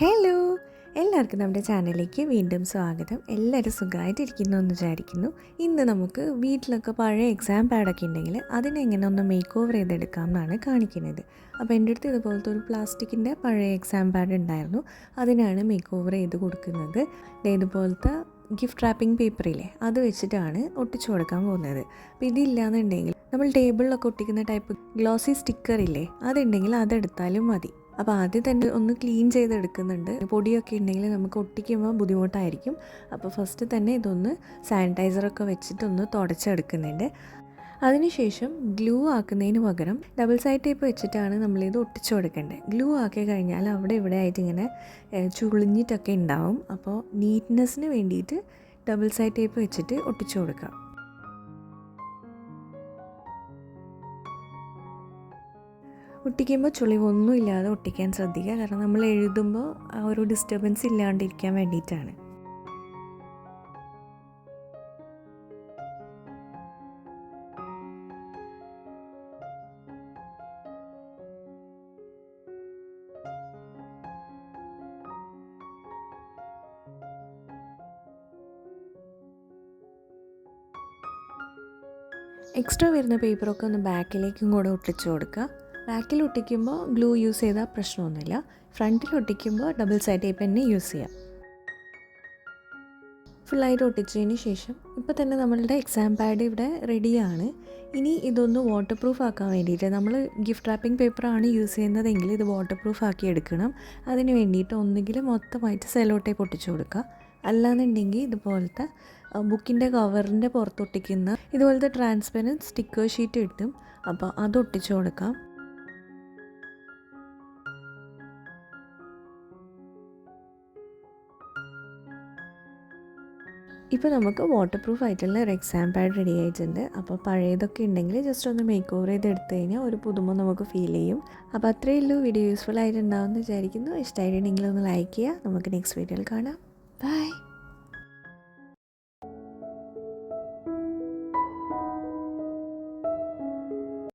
Hello. എല്ലാവർക്കും നമ്മുടെ ചാനലിലേക്ക് വീണ്ടും സ്വാഗതം. എല്ലാവരും സുഖമായിട്ടിരിക്കുന്നു എന്ന് വിചാരിക്കുന്നു. ഇന്ന് നമുക്ക് വീട്ടിലൊക്കെ പഴയ എക്സാം പാഡൊക്കെ ഉണ്ടെങ്കിൽ അതിനെങ്ങനെ ഒന്ന് മേക്ക് ഓവർ ചെയ്തെടുക്കാം എന്നാണ് കാണിക്കുന്നത്. അപ്പോൾ എന്റെ അടുത്ത് ഇതുപോലത്തെ ഒരു പ്ലാസ്റ്റിക്കിന്റെ പഴയ എക്സാം പാഡ് ഉണ്ടായിരുന്നു. അതിനാണ് മേക്ക് ഓവർ ചെയ്ത് കൊടുക്കുന്നത്. ഇതുപോലത്തെ ഗിഫ്റ്റ് റാപ്പിംഗ് പേപ്പറില്ലേ അത് വെച്ചിട്ടാണ് ഒട്ടിച്ചു കൊടുക്കാൻ പോകുന്നത്. അപ്പോൾ ഇതില്ലാന്നുണ്ടെങ്കിൽ നമ്മൾ ടേബിളിലൊക്കെ ഒട്ടിക്കുന്ന ടൈപ്പ് ഗ്ലോസി സ്റ്റിക്കർ ഇല്ലേ അതുണ്ടെങ്കിൽ അതെടുത്താലും മതി. അപ്പോൾ ആദ്യം തന്നെ ഒന്ന് ക്ലീൻ ചെയ്തെടുക്കുന്നുണ്ട്. പൊടിയൊക്കെ ഉണ്ടെങ്കിൽ നമുക്ക് ഒട്ടിക്കുമ്പോൾ ബുദ്ധിമുട്ടായിരിക്കും. അപ്പോൾ ഫസ്റ്റ് തന്നെ ഇതൊന്ന് സാനിറ്റൈസറൊക്കെ വെച്ചിട്ടൊന്ന് തുടച്ചെടുക്കുന്നുണ്ട്. അതിനുശേഷം ഗ്ലൂ ആക്കുന്നതിന് പകരം ഡബിൾ സൈഡ് ടേപ്പ് വെച്ചിട്ടാണ് നമ്മളിത് ഒട്ടിച്ചു കൊടുക്കേണ്ടത്. ഗ്ലൂ ആക്കി കഴിഞ്ഞാൽ അവിടെ ഇവിടെ ആയിട്ട് ഇങ്ങനെ ചുളിഞ്ഞിട്ടൊക്കെ ഉണ്ടാവും. അപ്പോൾ നീറ്റ്നെസ്സിന് വേണ്ടിയിട്ട് ഡബിൾ സൈഡ് ടേപ്പ് വെച്ചിട്ട് ഒട്ടിച്ചു കൊടുക്കാം. ഒട്ടിക്കുമ്പോൾ ചുളിവൊന്നും ഇല്ലാതെ ഒട്ടിക്കാൻ ശ്രദ്ധിക്കുക. കാരണം നമ്മൾ എഴുതുമ്പോൾ ആ ഒരു ഡിസ്റ്റർബൻസ് ഇല്ലാണ്ടിരിക്കാൻ വേണ്ടിയിട്ടാണ്. എക്സ്ട്രാ വരുന്ന പേപ്പറൊക്കെ ഒന്ന് ബാക്കിലേക്കും കൂടെ ഒട്ടിച്ചു കൊടുക്കുക. ബാക്കിൽ ഒട്ടിക്കുമ്പോൾ ഗ്ലൂ യൂസ് ചെയ്താൽ പ്രശ്നമൊന്നുമില്ല ഫ്രണ്ടിൽ ഒട്ടിക്കുമ്പോൾ ഡബിൾ സൈഡ് ടേപ്പ് തന്നെ യൂസ് ചെയ്യാം ഫുള്ളായിട്ട് ഒട്ടിച്ചതിന് ശേഷം ഇപ്പോൾ തന്നെ നമ്മളുടെ എക്സാം പാഡ് ഇവിടെ റെഡിയാണ് ഇനി ഇതൊന്ന് വാട്ടർ പ്രൂഫ് ആക്കാൻ വേണ്ടിയിട്ട് നമ്മൾ ഗിഫ്റ്റ് റാപ്പിംഗ് പേപ്പറാണ് യൂസ് ചെയ്യുന്നതെങ്കിൽ ഇത് വാട്ടർ പ്രൂഫ് ആക്കി എടുക്കണം അതിന് വേണ്ടിയിട്ട് ഒന്നുകിൽ മൊത്തമായിട്ട് സെലോ ടേപ്പ് ഒട്ടിച്ചു കൊടുക്കുക അല്ലാന്നുണ്ടെങ്കിൽ ഇതുപോലത്തെ ബുക്കിന്റെ കവറിന്റെ പുറത്തൊട്ടിക്കുന്ന ഇതുപോലത്തെ ട്രാൻസ്പെറന്റ് സ്റ്റിക്കർ ഷീറ്റ് കിട്ടും അപ്പോൾ അത് ഒട്ടിച്ചു കൊടുക്കാം ഇപ്പോൾ നമുക്ക് വാട്ടർ പ്രൂഫ് ആയിട്ടുള്ള ഒരു എക്സാം പാഡ് റെഡി ആയിട്ടുണ്ട്. അപ്പോൾ പഴയതൊക്കെ ഉണ്ടെങ്കിൽ ജസ്റ്റ് ഒന്ന് മേക്ക് ഓവർ ചെയ്ത് എടുത്തു കഴിഞ്ഞാൽ ഒരു പുതുമ നമുക്ക് ഫീൽ ചെയ്യും. അപ്പോൾ അത്രയേ ഉള്ളൂ. വീഡിയോ യൂസ്ഫുൾ ആയിട്ടുണ്ടാവും എന്ന് വിചാരിക്കുന്നു. ഇഷ്ടമായിട്ടുണ്ടെങ്കിൽ ഒന്ന് ലൈക്ക് ചെയ്യുക. നമുക്ക് നെക്സ്റ്റ് വീഡിയോയിൽ കാണാം. ബൈ